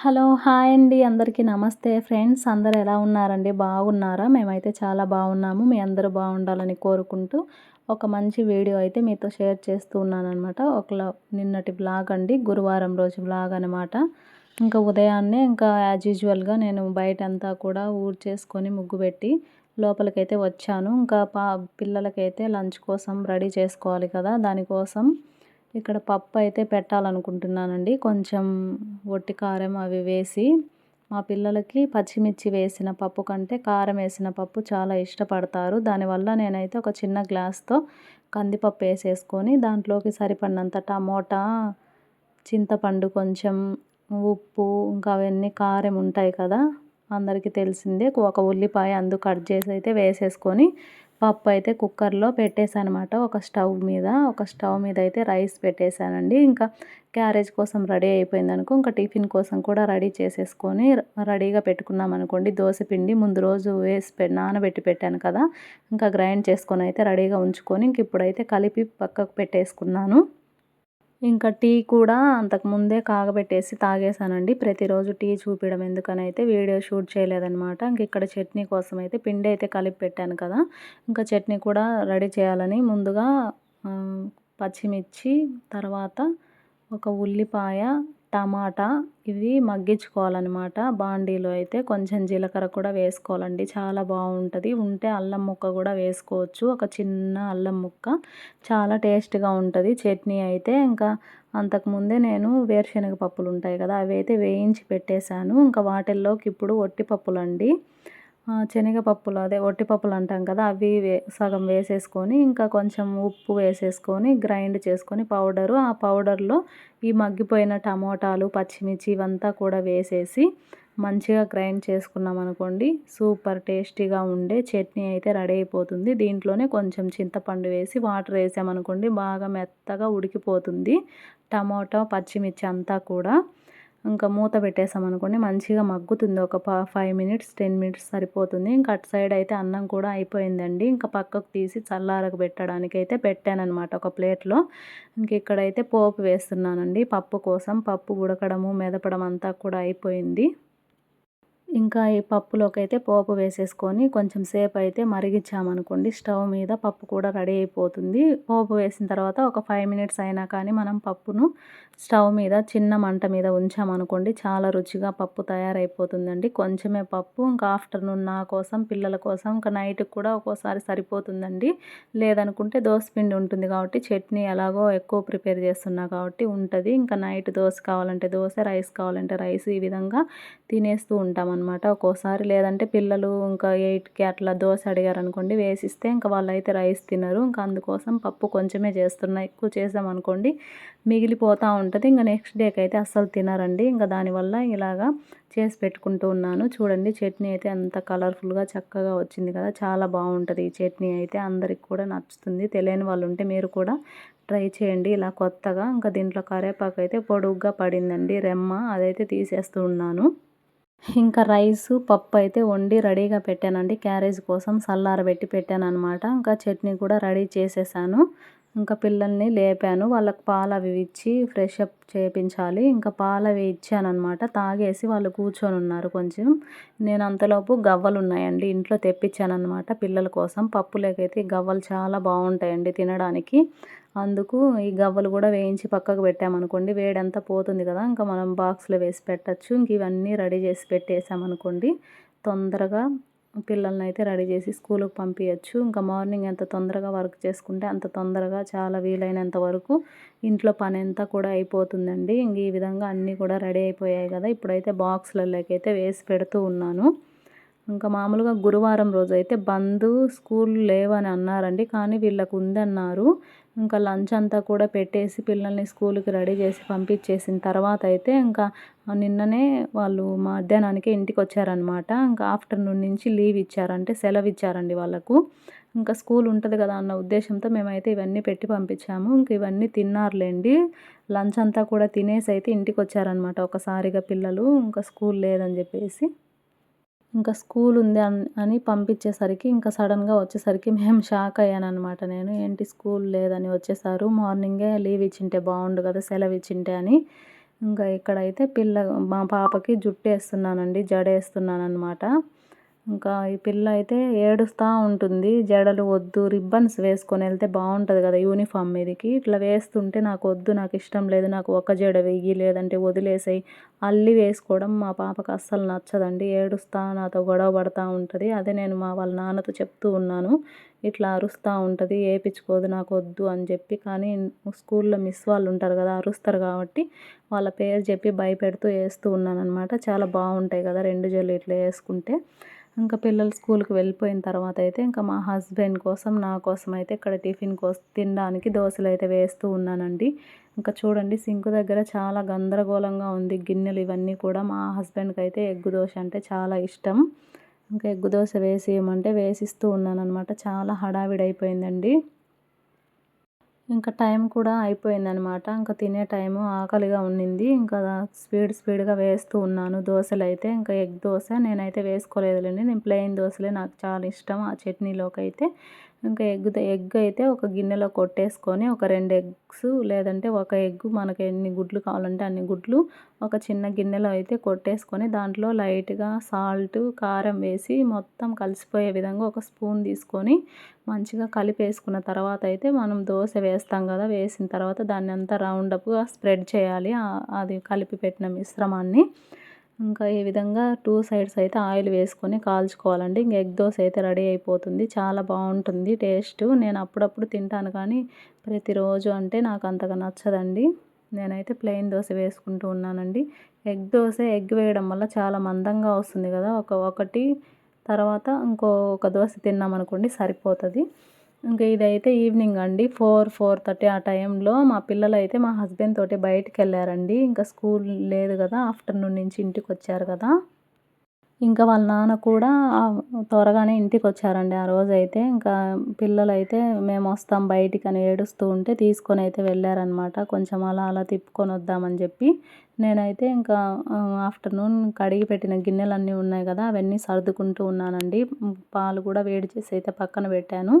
Hello hi అండి. అందరికీ నమస్తే. ఫ్రెండ్స్ అందరు ఎలా ఉన్నారండి? బాగున్నారా? మేమైతే చాలా బాగున్నాము. మీ అందరూ బాగుండాలని కోరుకుంటూ ఒక మంచి వీడియో అయితే మీతో షేర్ చేస్తూ ఉన్నాను అనమాట ఒక నిన్నటి బ్లాగ్ అండి. గురువారం రోజు బ్లాగ్ అనమాట ఇంకా ఉదయాన్నే ఇంకా యాజ్ యూజువల్గా నేను బయట అంతా కూడా ఊడ్చేసుకొని ముగ్గు పెట్టి లోపలికైతే వచ్చాను. ఇంకా పా పిల్లలకైతే లంచ్ కోసం రెడీ చేసుకోవాలి కదా. దానికోసం ఇక్కడ పప్పు అయితే పెట్టాలనుకుంటున్నానండి. కొంచెం వట్టి కారం అవి వేసి మా పిల్లలకి పచ్చిమిర్చి వేసిన పప్పు కంటే కారం వేసిన పప్పు చాలా ఇష్టపడతారు. దానివల్ల నేనైతే ఒక చిన్న గ్లాస్తో కందిపప్పు వేసేసుకొని దాంట్లోకి సరిపడినంత టమోటా చింతపండు కొంచెం ఉప్పు ఇంకా అవన్నీ కారం ఉంటాయి కదా అందరికీ తెలిసిందే. ఒక ఉల్లిపాయ అందు కట్ చేసి అయితే వేసేసుకొని పప్పు అయితే కుక్కర్లో పెట్టేశానమాట. ఒక స్టవ్ మీద ఒక స్టవ్ మీద అయితే రైస్ పెట్టేశానండి. ఇంకా క్యారేజ్ కోసం రెడీ అయిపోయింది అనుకో ఇంకా టిఫిన్ కోసం కూడా రెడీ చేసేసుకొని రెడీగా పెట్టుకున్నాం అనుకోండి. దోశ పిండి ముందు రోజు వేసి నానబెట్టి పెట్టాను కదా. ఇంకా గ్రైండ్ చేసుకొని అయితే రెడీగా ఉంచుకొని ఇంక ఇప్పుడైతే కలిపి పక్కకు పెట్టేసుకున్నాను. ఇంకా టీ కూడా అంతకుముందే కాగబెట్టేసి తాగేసానండి ప్రతిరోజు టీ చూపించడం ఎందుకని అయితే వీడియో షూట్ చేయలేదనమాట ఇంక ఇక్కడ చట్నీ కోసం అయితే పిండి అయితే కలిపి పెట్టాను కదా. ఇంకా చట్నీ కూడా రెడీ చేయాలని ముందుగా పచ్చిమిర్చి తర్వాత ఒక ఉల్లిపాయ టమాటా ఇవి మగ్గించుకోవాలన్నమాట. బాండీలో అయితే కొంచెం జీలకర్ర కూడా వేసుకోవాలండి. చాలా బాగుంటుంది. ఉంటే అల్లం ముక్క కూడా వేసుకోవచ్చు. ఒక చిన్న అల్లం ముక్క. చాలా టేస్ట్గా ఉంటుంది. చట్నీ అయితే ఇంకా అంతకుముందే నేను వేరుశనగ పప్పులు ఉంటాయి కదా అవి అయితే వేయించి పెట్టేశాను. ఇంకా వాటిల్లోకి ఇప్పుడు ఒట్టి పప్పులండి. శనగపప్పులు అదే ఒట్టిపప్పులు అంటాం కదా అవి వే సగం వేసేసుకొని ఇంకా కొంచెం ఉప్పు వేసేసుకొని గ్రైండ్ చేసుకొని పౌడరు. ఆ పౌడర్లో ఈ మగ్గిపోయిన టమోటాలు పచ్చిమిర్చి ఇవంతా కూడా వేసేసి మంచిగా గ్రైండ్ చేసుకున్నాం అనుకోండి సూపర్ టేస్టీగా ఉండే చట్నీ అయితే రెడీ అయిపోతుంది. దీంట్లోనే కొంచెం చింతపండు వేసి వాటర్ వేసామనుకోండి బాగా మెత్తగా ఉడికిపోతుంది టమోటా పచ్చిమిర్చి అంతా కూడా. ఇంకా మూత పెట్టేసామనుకోండి మంచిగా మగ్గుతుంది. ఒక ఫైవ్ మినిట్స్ టెన్ మినిట్స్ సరిపోతుంది. ఇంకా అటు సైడ్ అయితే అన్నం కూడా అయిపోయిందండి. ఇంకా పక్కకు తీసి చల్లారకు పెట్టడానికి అయితే పెట్టానమాట ఒక ప్లేట్లో ఇంక ఇక్కడైతే పోపు వేస్తున్నానండి. పప్పు కోసం పప్పు ఉడకడము మెదపడం అంతా కూడా అయిపోయింది. ఇంకా ఈ పప్పులోకి అయితే పోపు వేసేసుకొని కొంచెం సేపు అయితే మరిగించామనుకోండి స్టవ్ మీద పప్పు కూడా రెడీ అయిపోతుంది. పోపు వేసిన తర్వాత ఒక ఫైవ్ మినిట్స్ అయినా కానీ మనం పప్పును స్టవ్ మీద చిన్న మంట మీద ఉంచామనుకోండి చాలా రుచిగా పప్పు తయారైపోతుందండి. కొంచెమే పప్పు ఇంకా ఆఫ్టర్నూన్ నా కోసం పిల్లల కోసం ఇంకా నైట్కి కూడా ఒక్కోసారి సరిపోతుందండి. లేదనుకుంటే దోశ పిండి ఉంటుంది కాబట్టి చట్నీ ఎలాగో ఎక్కువ ప్రిపేర్ చేస్తున్నా కాబట్టి ఉంటుంది. ఇంకా నైట్ దోశ కావాలంటే దోశ రైస్ కావాలంటే రైస్ ఈ విధంగా తినేస్తూ ఉంటాం అనమాట ఒక్కోసారి లేదంటే పిల్లలు ఇంకా ఎయిట్కి అట్లా దోశ అడిగారు అనుకోండి వేసిస్తే ఇంకా వాళ్ళైతే రైస్ తినరు. ఇంకా అందుకోసం పప్పు కొంచెమే చేస్తున్నా ఎక్కువ చేసామనుకోండి మిగిలిపోతూ ఉంటుంది. ఇంకా నెక్స్ట్ డేకి అయితే అస్సలు తినరండి. ఇంకా దానివల్ల ఇలాగా చేసి పెట్టుకుంటూ ఉన్నాను. చూడండి చట్నీ అయితే అంత కలర్ఫుల్గా చక్కగా వచ్చింది కదా. చాలా బాగుంటుంది ఈ చట్నీ అయితే. అందరికి కూడా నచ్చుతుంది. తెలియని వాళ్ళు ఉంటే మీరు కూడా ట్రై చేయండి. ఇలా కొత్తగా ఇంకా దీంట్లో కరేపాకు అయితే పొడుగ్గా పడిందండి. రెమ్మ అదైతే తీసేస్తూ ఉన్నాను. ఇంకా రైసు పప్పు అయితే వండి రెడీగా పెట్టానండి. క్యారేజ్ కోసం చల్లారబెట్టి పెట్టాను అనమాట ఇంకా చట్నీ కూడా రెడీ చేసేసాను. ఇంకా పిల్లల్ని లేపాను. వాళ్ళకి పాలు అవి ఇచ్చి ఫ్రెష్ అప్ చేయించాలి ఇంకా పాలు అవి ఇచ్చానమాట తాగేసి వాళ్ళు కూర్చొని ఉన్నారు కొంచెం. నేను అంతలోపు గవ్వలు ఉన్నాయండి. ఇంట్లో తెప్పించానమాట పిల్లల కోసం. పప్పులేకైతే గవ్వలు చాలా బాగుంటాయండి తినడానికి. అందుకు ఈ గవ్వలు కూడా వేయించి పక్కకు పెట్టామనుకోండి. వేడంతా పోతుంది కదా. ఇంకా మనం బాక్స్లో వేసి పెట్టచ్చు. ఇంక ఇవన్నీ రెడీ చేసి పెట్టేసామనుకోండి. తొందరగా పిల్లల్ని అయితే రెడీ చేసి స్కూల్కి పంపించచ్చు ఇంకా మార్నింగ్ ఎంత తొందరగా వర్క్ చేసుకుంటే అంత తొందరగా చాలా వీలైనంత వరకు ఇంట్లో పని అంతా కూడా అయిపోతుందండి. ఇంక ఈ విధంగా అన్నీ కూడా రెడీ అయిపోయాయి కదా. ఇప్పుడైతే బాక్స్లలోకి అయితే వేసి పెడుతూ ఉన్నాను. ఇంకా మామూలుగా గురువారం రోజు అయితే బంద్ స్కూల్ లేవని అన్నారండి కానీ వీళ్ళకు ఉందన్నారు. ఇంకా లంచ్ అంతా కూడా పెట్టేసి పిల్లల్ని స్కూల్కి రెడీ చేసి పంపించేసిన తర్వాత అయితే ఇంకా నిన్ననే వాళ్ళు మధ్యాహ్నానికి ఇంటికి వచ్చారనమాట ఇంకా ఆఫ్టర్నూన్ నుంచి లీవ్ ఇచ్చారంటే సెలవు ఇచ్చారండి వాళ్ళకు. ఇంకా స్కూల్ ఉంటుంది కదా అన్న ఉద్దేశంతో మేమైతే ఇవన్నీ పెట్టి పంపించాము. ఇంక ఇవన్నీ తిన్నారులేండి. లంచ్ అంతా కూడా తినేసి అయితే ఇంటికి వచ్చారనమాట ఒకసారిగా పిల్లలు ఇంకా స్కూల్ లేదని చెప్పేసి. ఇంకా స్కూల్ ఉంది అని పంపించేసరికి ఇంకా సడన్గా వచ్చేసరికి మేము షాక్ అయ్యాను అనమాట నేను ఏంటి స్కూల్ లేదని వచ్చేసారు? మార్నింగే లీవ్ ఇచ్చింటే బాగుండు కదా సెలవు ఇచ్చింటే అని. ఇంకా ఇక్కడైతే పిల్ల మా పాపకి జుట్టు వేస్తున్నానండి జడ వేస్తున్నాను అనమాట ఇంకా ఈ పిల్ల అయితే ఏడుస్తూ ఉంటుంది. జడలు వద్దు రిబ్బన్స్ వేసుకొని వెళ్తే బాగుంటుంది కదా యూనిఫామ్ మీదకి. ఇట్లా వేస్తుంటే నాకు వద్దు నాకు ఇష్టం లేదు నాకు ఒక జడ వెయ్యి లేదంటే వదిలేసాయి. అల్లి వేసుకోవడం మా పాపకు అస్సలు నచ్చదండి. ఏడుస్తా నాతో గొడవ పడుతూ ఉంటుంది. అదే నేను మా వాళ్ళ నాన్నతో చెప్తూ ఉన్నాను. ఇట్లా అరుస్తూ ఉంటుంది వేయించుకోదు నాకు వద్దు అని చెప్పి. కానీ స్కూల్లో మిస్ వాళ్ళు ఉంటారు కదా అరుస్తారు కాబట్టి వాళ్ళ పేరు చెప్పి భయపెడుతూ వేస్తూ ఉన్నాను అనమాట చాలా బాగుంటాయి కదా రెండు జల్లు ఇట్లా వేసుకుంటే. ఇంకా పిల్లలు స్కూల్కి వెళ్ళిపోయిన తర్వాత అయితే ఇంకా మా హస్బెండ్ కోసం నా కోసం అయితే ఇక్కడ టిఫిన్ కోసం తినడానికి దోశలు అయితే వేస్తూ ఉన్నానండి. ఇంకా చూడండి సింక్ దగ్గర చాలా గందరగోళంగా ఉంది గిన్నెలు ఇవన్నీ కూడా. మా హస్బెండ్కి అయితే ఎగ్గు దోశ అంటే చాలా ఇష్టం. ఇంకా ఎగ్గు దోశ వేసి వేసిస్తూ ఉన్నాను అనమాట చాలా హడావిడి అయిపోయిందండి ఇంకా టైం కూడా అయిపోయిందనమాట. ఇంకా తినే టైము ఆకలిగా ఉండింది ఇంకా స్పీడ్ స్పీడ్గా వేస్తూ ఉన్నాను. దోశలు అయితే ఇంకా ఎగ్ దోశ నేనైతే వేసుకోలేదులేండి. నేను ప్లెయిన్ దోశలే నాకు చాలా ఇష్టం. ఆ చట్నీలోకి అయితే ఇంకా ఎగ్ ఎగ్ అయితే ఒక గిన్నెలో కొట్టేసుకొని ఒక రెండు ఎగ్స్ లేదంటే ఒక ఎగ్ మనకి ఎన్ని గుడ్లు కావాలంటే అన్ని గుడ్లు ఒక చిన్న గిన్నెలో అయితే కొట్టేసుకొని దాంట్లో లైట్గా సాల్ట్ కారం వేసి మొత్తం కలిసిపోయే విధంగా ఒక స్పూన్ తీసుకొని మంచిగా కలిపేసుకున్న తర్వాత అయితే మనం దోశ వేస్తాం కదా వేసిన తర్వాత దాన్ని అంతా రౌండప్గా స్ప్రెడ్ చేయాలి. అది కలిపి పెట్టిన మిశ్రమాన్ని. ఇంకా ఈ విధంగా టూ సైడ్స్ అయితే ఆయిల్ వేసుకొని కాల్చుకోవాలండి. ఇంక ఎగ్ దోశ అయితే రెడీ అయిపోతుంది. చాలా బాగుంటుంది టేస్ట్. నేను అప్పుడప్పుడు తింటాను కానీ ప్రతిరోజు అంటే నాకు అంతగా నచ్చదండి. నేనైతే ప్లెయిన్ దోశ వేసుకుంటూ ఉన్నానండి. ఎగ్ దోశ ఎగ్ వేయడం వల్ల చాలా మందంగా వస్తుంది కదా. ఒక ఒకటి తర్వాత ఇంకో ఒక దోశ తిన్నామనుకోండి సరిపోతుంది. ఇంకా ఇదైతే ఈవినింగ్ అండి. ఫోర్ ఫోర్ థర్టీ ఆ టైంలో మా పిల్లలు అయితే మా హస్బెండ్ తోటి బయటికి వెళ్ళారండి ఇంకా స్కూల్ లేదు కదా ఆఫ్టర్నూన్ నుంచి ఇంటికి వచ్చారు కదా. ఇంకా వాళ్ళ నాన్న కూడా త్వరగానే ఇంటికి వచ్చారండి ఆ రోజైతే. ఇంకా పిల్లలు అయితే మేము వస్తాం బయటికి అని ఏడుస్తూ ఉంటే తీసుకొని అయితే వెళ్ళారనమాట కొంచెం అలా అలా తిప్పుకొని వద్దామని చెప్పి. నేనైతే ఇంకా ఆఫ్టర్నూన్ కడిగి పెట్టిన గిన్నెలన్నీ ఉన్నాయి కదా అవన్నీ సర్దుకుంటూ ఉన్నానండి. పాలు కూడా వేడి చేసి అయితే పక్కన పెట్టాను.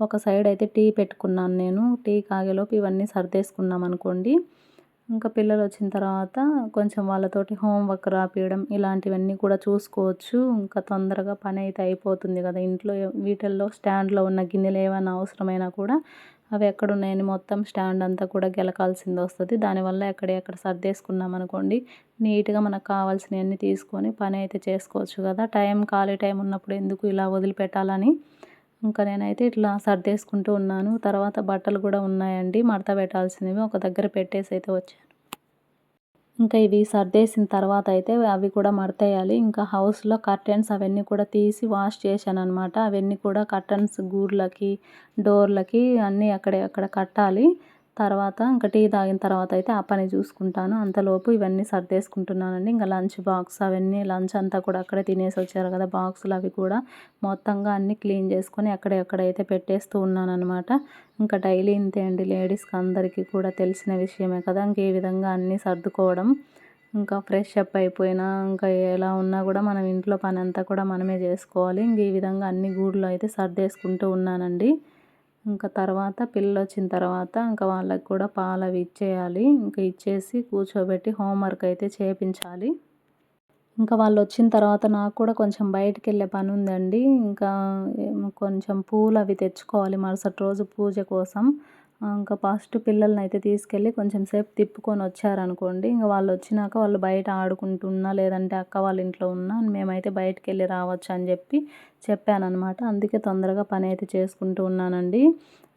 ఒక సైడ్ అయితే టీ పెట్టుకున్నాను నేను. టీ కాగేలోపు ఇవన్నీ సర్దేసుకున్నాం అనుకోండి ఇంకా పిల్లలు వచ్చిన తర్వాత కొంచెం వాళ్ళతోటి హోంవర్క్ రాపియడం ఇలాంటివన్నీ కూడా చూసుకోవచ్చు. ఇంకా తొందరగా పని అయితే అయిపోతుంది కదా. ఇంట్లో వీటిల్లో స్టాండ్లో ఉన్న గిన్నెలు ఏమైనా అవసరమైనా కూడా అవి ఎక్కడ ఉన్నాయని మొత్తం స్టాండ్ అంతా కూడా గెలకాల్సింది వస్తుంది. దానివల్ల ఎక్కడెక్కడ సర్దేసుకున్నాం అనుకోండి నీట్గా మనకు కావాల్సినవన్నీ తీసుకొని పని అయితే చేసుకోవచ్చు కదా. టైం ఖాళీ టైం ఉన్నప్పుడు ఎందుకు ఇలా వదిలిపెట్టాలని ఇంకా నేనైతే ఇట్లా సర్దేసుకుంటూ ఉన్నాను. తర్వాత బట్టలు కూడా ఉన్నాయండి. మడత పెట్టాల్సినవి ఒక దగ్గర పెట్టేసి అయితే వచ్చాను. ఇంకా ఇవి సర్దేసిన తర్వాత అయితే అవి కూడా మడతేయాలి. ఇంకా హౌస్లో కర్టెన్స్ అవన్నీ కూడా తీసి వాష్ చేశాను అనమాట అవన్నీ కూడా కర్టెన్స్ గూడ్లకి డోర్లకి అన్నీ అక్కడే అక్కడ కట్టాలి. తర్వాత ఇంకా టీ తాగిన తర్వాత అయితే ఆ పని చూసుకుంటాను. అంతలోపు ఇవన్నీ సర్దేసుకుంటున్నానండి. ఇంకా లంచ్ బాక్స్ అవన్నీ లంచ్ అంతా కూడా అక్కడే తినేసి వచ్చారు కదా బాక్సులు అవి కూడా మొత్తంగా అన్నీ క్లీన్ చేసుకొని అక్కడే అక్కడైతే పెట్టేస్తూ ఉన్నాను అనమాట ఇంకా డైలీ ఇంతే అండి. లేడీస్కి అందరికీ కూడా తెలిసిన విషయమే కదా. ఇంక ఈ విధంగా అన్నీ సర్దుకోవడం ఇంకా ఫ్రెష్ అప్ అయిపోయినా ఇంకా ఎలా ఉన్నా కూడా మనం ఇంట్లో పని అంతా కూడా మనమే చేసుకోవాలి. ఇంక ఈ విధంగా అన్ని గూడులో అయితే సర్దేసుకుంటూ ఉన్నానండి. ఇంకా తర్వాత పిల్లలు వచ్చిన తర్వాత ఇంకా వాళ్ళకి కూడా పాలు అవి ఇచ్చేయాలి. ఇంకా ఇచ్చేసి కూర్చోబెట్టి హోంవర్క్ అయితే చేయించాలి ఇంకా వాళ్ళు వచ్చిన తర్వాత నాకు కూడా కొంచెం బయటికి వెళ్ళే పని ఉందండి ఇంకా కొంచెం పూలు అవి తెచ్చుకోవాలి మరుసటి రోజు పూజ కోసం. ఇంకా ఫస్ట్ పిల్లల్ని అయితే తీసుకెళ్ళి కొంచెం సేపు తిప్పుకొని వచ్చారనుకోండి. ఇంకా వాళ్ళు వచ్చినాక వాళ్ళు బయట ఆడుకుంటున్నా లేదంటే అక్క వాళ్ళ ఇంట్లో ఉన్నా మేమైతే బయటకు వెళ్ళి రావచ్చు అని చెప్పి చెప్పానమాట అందుకే తొందరగా పని అయితే చేసుకుంటూ ఉన్నానండి.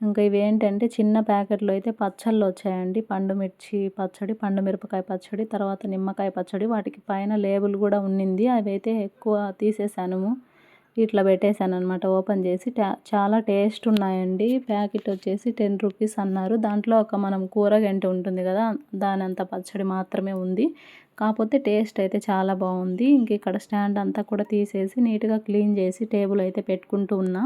ఇంకా ఇవేంటంటే చిన్న ప్యాకెట్లు అయితే పచ్చళ్ళు వచ్చాయండి. పండు మిర్చి పచ్చడి పండు మిరపకాయ పచ్చడి తర్వాత నిమ్మకాయ పచ్చడి వాటికి పైన లేబుల్ కూడా ఉన్నింది. అవి అయితే ఎక్కువ తీసేసాను. ఇట్లా పెట్టేశాను అనమాట ఓపెన్ చేసి చాలా టేస్ట్ ఉన్నాయండి. ప్యాకెట్ వచ్చేసి టెన్ రూపీస్ అన్నారు. దాంట్లో ఒక మనం కూర గంట ఉంటుంది కదా దాని అంత పచ్చడి మాత్రమే ఉంది. కాకపోతే టేస్ట్ అయితే చాలా బాగుంది. ఇంక ఇక్కడ స్టాండ్ అంతా కూడా తీసేసి నీట్గా క్లీన్ చేసి టేబుల్ అయితే పెట్టుకుంటూ ఉన్నా.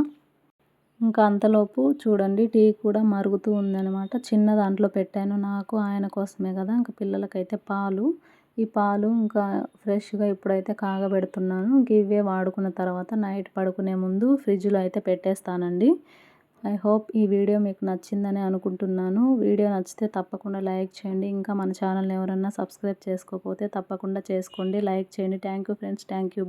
ఇంకా అంతలోపు చూడండి టీ కూడా మరుగుతూ ఉందనమాట చిన్న దాంట్లో పెట్టాను. నాకు ఆయన కోసమే కదా. ఇంకా పిల్లలకైతే పాలు. ఈ పాలు ఇంకా ఫ్రెష్గా ఇప్పుడైతే కాగబెడుతున్నాను. ఇంక ఇవే వాడుకున్న తర్వాత నైట్ పడుకునే ముందు ఫ్రిడ్జ్లో అయితే పెట్టేస్తానండి. ఐ హోప్ ఈ వీడియో మీకు నచ్చిందని అనుకుంటున్నాను. వీడియో నచ్చితే తప్పకుండా లైక్ చేయండి. ఇంకా మన ఛానల్ ఎవరన్నా సబ్స్క్రైబ్ చేసుకోకపోతే తప్పకుండా చేసుకోండి. లైక్ చేయండి. Thank you friends. Thank you